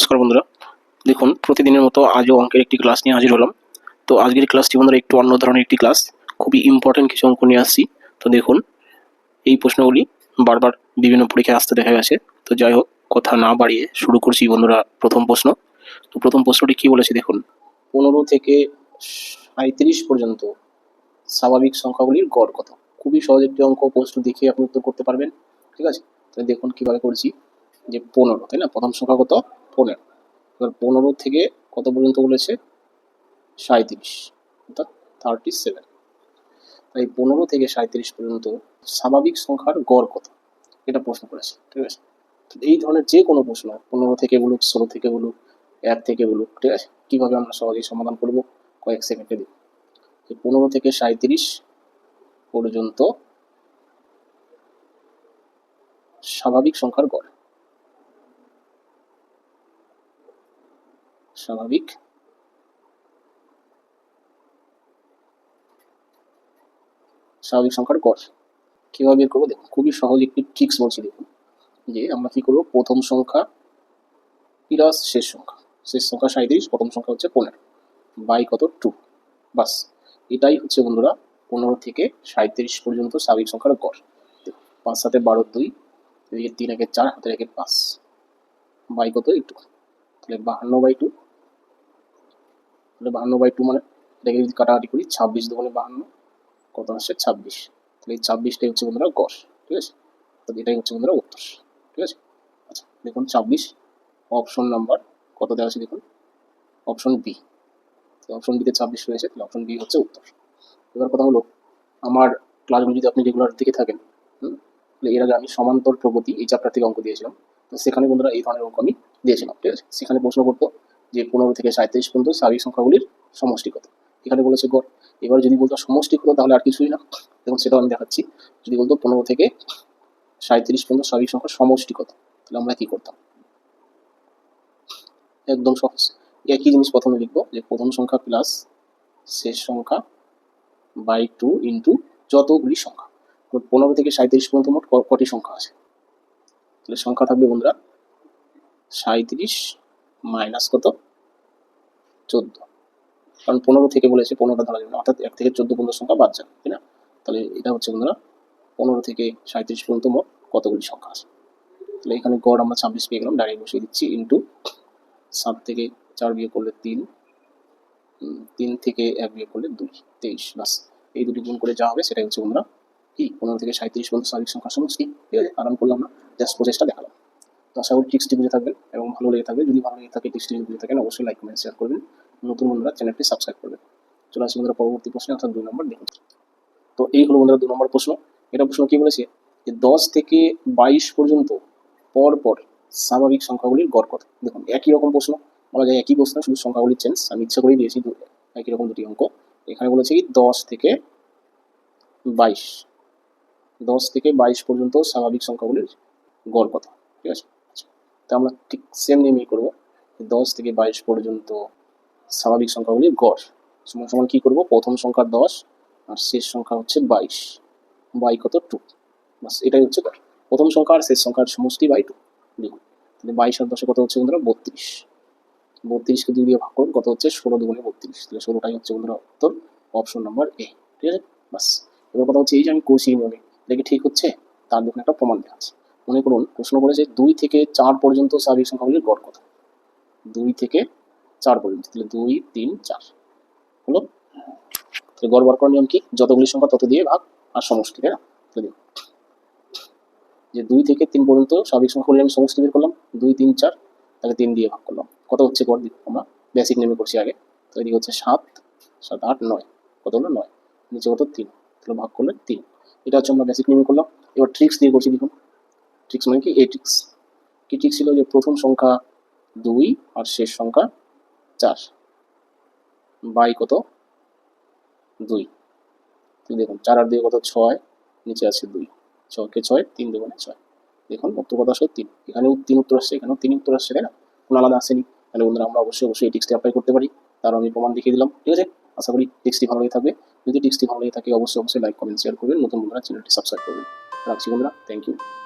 নমস্কার বন্ধুরা। দেখুন, প্রতিদিনের মতো আজও অঙ্কের একটি ক্লাস নিয়ে হাজির হলাম। তো আজকের ক্লাসটি বন্ধুরা একটু অন্য ধরনের একটি ক্লাস খুবই ইম্পর্টেন্ট কিছু অঙ্ক নিয়ে আসছি। তো দেখুন, এই প্রশ্নগুলি বারবার বিভিন্ন পরীক্ষায় আসতে দেখা গেছে। তো যাই হোক, কথা না বাড়িয়ে শুরু করছি বন্ধুরা প্রথম প্রশ্ন। তো প্রথম প্রশ্নটি কি বলেছে দেখুন? পনেরো থেকে সাঁত্রিশ পর্যন্ত স্বাভাবিক সংখ্যাগুলির গড় কত? খুবই সহজ একটি অঙ্ক, প্রশ্ন দেখে আপনি উত্তর করতে পারবেন। ঠিক আছে? তাহলে দেখুন কীভাবে করছি। যে পনেরো, তাই না? প্রথম সংখ্যা কত? পনেরো। এবার পনেরো থেকে কত পর্যন্ত বলেছে? সাঁত্রিশ অর্থাৎ থার্টি সেভেন তাই পনেরো থেকে সাঁত্রিশ পর্যন্ত স্বাভাবিক সংখ্যার গড় কত? এটা প্রশ্ন করেছে, ঠিক আছে? এই ধরনের যে কোনো প্রশ্ন, পনেরো থেকে বলুক, ষোলো থেকে বলুক, এক থেকে বলুক, ঠিক আছে? কীভাবে আমরা সহজেই সমাধান করব? কয়েক সেকেন্ডে যে পনেরো থেকে সাঁত্রিশ পর্যন্ত স্বাভাবিক সংখ্যার গড়। স্বাভাবিক। স্বাভাবিক সংখ্যার গড়। কীভাবে বের করব? দেখুন, খুবই সহজ একটি ট্রিক্স বলছি দেখুন, যে আমরা কি করব? প্রথম সংখ্যা প্লাস শেষ সংখ্যা। শেষ সংখ্যা সাঁত্রিশ প্রথম সংখ্যা হচ্ছে পনেরো। বাই কত? টু বাস, এটাই হচ্ছে বন্ধুরা পনেরো থেকে সাঁত্রিশ পর্যন্ত স্বাভাবিক সংখ্যার গড়। পাঁচ সাথে বারো দুই, এদিকে তিন একে চার হাতে রেখে পাঁচ। বাই কত? একটু তাহলে বাহান্ন বাই টু তাহলে বাহান্ন বাই টু মানে এটাকে যদি কাটাকাটি করি, ছাব্বিশ দোকানে বাহান্ন, কত আসছে ছাব্বিশ? তাহলে এই ছাব্বিশটাই হচ্ছে বন্ধুরা গড়, ঠিক আছে? তো এটাই হচ্ছে বন্ধুরা উত্তর, ঠিক আছে? আচ্ছা দেখুন ছাব্বিশ অপশন নাম্বার কত দেওয়া আছে দেখুন? অপশন বি অপশন বিতে ছাব্বিশ রয়েছে, তাহলে অপশন বি হচ্ছে উত্তর। এবার কথা হলো, আমার ক্লাসগুলো যদি আপনি রেগুলার দিকে থাকেন তাহলে এর আগে আমি সমান্তর প্রগতি এই চ্যাপ্টার থেকে অঙ্ক দিয়েছিলাম। তো সেখানে বন্ধুরা এই ধরনের অঙ্ক আমি দিয়েছিলাম, ঠিক আছে? সেখানে প্রশ্ন করতো যে পনেরো থেকে সাঁত্রিশ পর্যন্ত স্বাভাবিক সংখ্যাগুলির সমষ্টি কত এখানে বলেছে গড়। এবার যদি বলতো সমষ্টি কত তাহলে আর কিছুই না। দেখুন, সেটাও আমি দেখাচ্ছি। যদি বলতো পনেরো থেকে সাঁত্রিশ পর্যন্ত স্বাভাবিক সংখ্যার সমষ্টি কত তাহলে আমরা কি করতাম? একদম সহজ। একই জিনিস প্রথমে লিখব, যে প্রথম সংখ্যা প্লাস শেষ সংখ্যা বাই টু ইন্টু যতগুলি সংখ্যা। পনেরো থেকে সাঁত্রিশ পর্যন্ত মোট কটি সংখ্যা আছে? তাহলে সংখ্যা থাকবে বন্ধুরা, সাঁত্রিশ মাইনাস কত? চোদ্দ। কারণ পনেরো থেকে বলেছে, পনেরোটা ধরা যাবে না। অর্থাৎ এক থেকে চোদ্দ পর্যন্ত সংখ্যা বাদ যাবে তাই না? তাহলে এটা হচ্ছে বন্ধুরা, পনেরো থেকে সাঁত্রিশ পর্যন্ত মোট কতগুলি সংখ্যা আছে? তাহলে এখানে গড় আমরা ছাব্বিশ পেয়ে গেলাম ডাইরেক্ট বসিয়ে দিচ্ছি ইন্টু সাত থেকে চার বিয়ে করলে তিন তিন থেকে এক বিয়ে করলে দুই, তেইশ বাস এই দুটি গুণ করে যা হবে সেটাই হচ্ছে বন্ধুরা কি? পনেরো থেকে সাঁত্রিশ পর্যন্ত স্বাভাবিক সংখ্যা সমষ্টি। ঠিক আছে, আরাম করলাম না, জাস্ট প্রচেষ্টা দেখালাম। আশা করি টিক্সটি বুঝে থাকবেন এবং ভালো লেগে থাকবে। যদি ভালো লেগে থাকে টিক্সটি যদি বুঝে থাকেন, অবশ্যই লাইক কমেন্ট শেয়ার করবেন। নতুন বন্ধুরা, চ্যানেলটি সাবস্ক্রাইব করবেন। চলে আসি বন্ধুরা পরবর্তী প্রশ্নে, অর্থাৎ দুই নম্বর দেখুন। তো এই হলো বন্ধুরা দু নম্বর প্রশ্ন। এটা প্রশ্ন কি বলেছে? যে দশ থেকে বাইশ পর্যন্ত পর পর স্বাভাবিক সংখ্যাগুলির গড় কত? দেখুন, একই রকম প্রশ্ন। বলা যায় একই প্রশ্ন, শুধু সংখ্যাগুলির চেঞ্জ আমি ইচ্ছা করেই দিয়েছি একই রকম দুটি অঙ্ক। এখানে বলেছে কি, দশ থেকে বাইশ। দশ থেকে বাইশ পর্যন্ত স্বাভাবিক সংখ্যাগুলির গড় কত? ঠিক আছে? তো আমরা ঠিক সেম নেমেই করব। দশ থেকে বাইশ পর্যন্ত স্বাভাবিক সংখ্যাগুলির গড়। সমান সমান কী করব? প্রথম সংখ্যা দশ, আর শেষ সংখ্যা হচ্ছে বাইশ। বাই কত? টু বাস, এটাই হচ্ছে গড়। প্রথম সংখ্যা আর শেষ সংখ্যার সমষ্টি বাই টু লিখুন তাহলে বাইশ আর দশে কত হচ্ছে বন্ধুরা? বত্রিশ। বত্রিশকে দুই দিয়ে ভাগ করুন, কত হচ্ছে? ষোলো দুগুণে বত্রিশ। তাহলে ষোলোটাই হচ্ছে বন্ধুরা উত্তর অপশন নাম্বার এ ঠিক আছে? বাস, এবার কথা হচ্ছে এই যে আমি করছি নিয়মে এটা কি ঠিক হচ্ছে? তার দেখুন একটা প্রমাণ দেওয়া আছে। মনে করুন, প্রশ্ন করেছে দুই থেকে চার পর্যন্ত স্বাভাবিক সংখ্যাগুলির গড় কত? দুই থেকে চার পর্যন্ত, তাহলে দুই, তিন, চার। হলো? তাহলে গড় বার করার নিয়ম কি? যতগুলি সংখ্যা তত দিয়ে ভাগ আর সমষ্টি, তাই না? যে দুই থেকে তিন পর্যন্ত স্বাভাবিক সংখ্যা করলে আমি সমষ্টি বের করলাম, দুই, তিন, চার, তাহলে তিন দিয়ে ভাগ করলাম। কত হচ্ছে গড়? আমরা বেসিক নেমে করছি আগে। তো এদিকে হচ্ছে সাত সাত, আট, নয়। কত হলো? নয়। নিচে কত? তিন। তাহলে ভাগ করলে তিন। এটা হচ্ছে আমরা বেসিক নেমে করলাম। এবার ট্রিক্স দিয়ে করছি দেখুন। ট্রিক্স মানে কি? এই ট্রিক্স কি ট্রিক্স ছিল যে প্রথম সংখ্যা দুই আর শেষ সংখ্যা চার? বাই কত? দুই। তো দেখুন, চার আর দুই কত? ছয়। নিচে আছে দুই। ছয়কে ছয়, তিন দুগুণে ছয়। দেখুন, উত্তর কথা আসলে তিন। এখানেও তিন উত্তর আসছে, এখানেও তিন উত্তর আসছে, তাই না? কোনো আলাদা আসেনি। তাহলে বন্ধুরা, আমরা অবশ্যই অবশ্যই এই টিক্সটি অ্যাপ্লাই করতে পারি। তার আমি প্রমাণ দেখিয়ে দিলাম। ঠিক আছে? আশা করি টিক্সটি ভালো লেগে থাকবে। যদি টিক্সটি ভালো লেগে থাকে, অবশ্যই অবশ্যই লাইক কমেন্ট শেয়ার করবেন। নতুন বন্ধুরা চ্যানেলটি সাবস্ক্রাইব করবেন। রাখছি বন্ধুরা। Thank you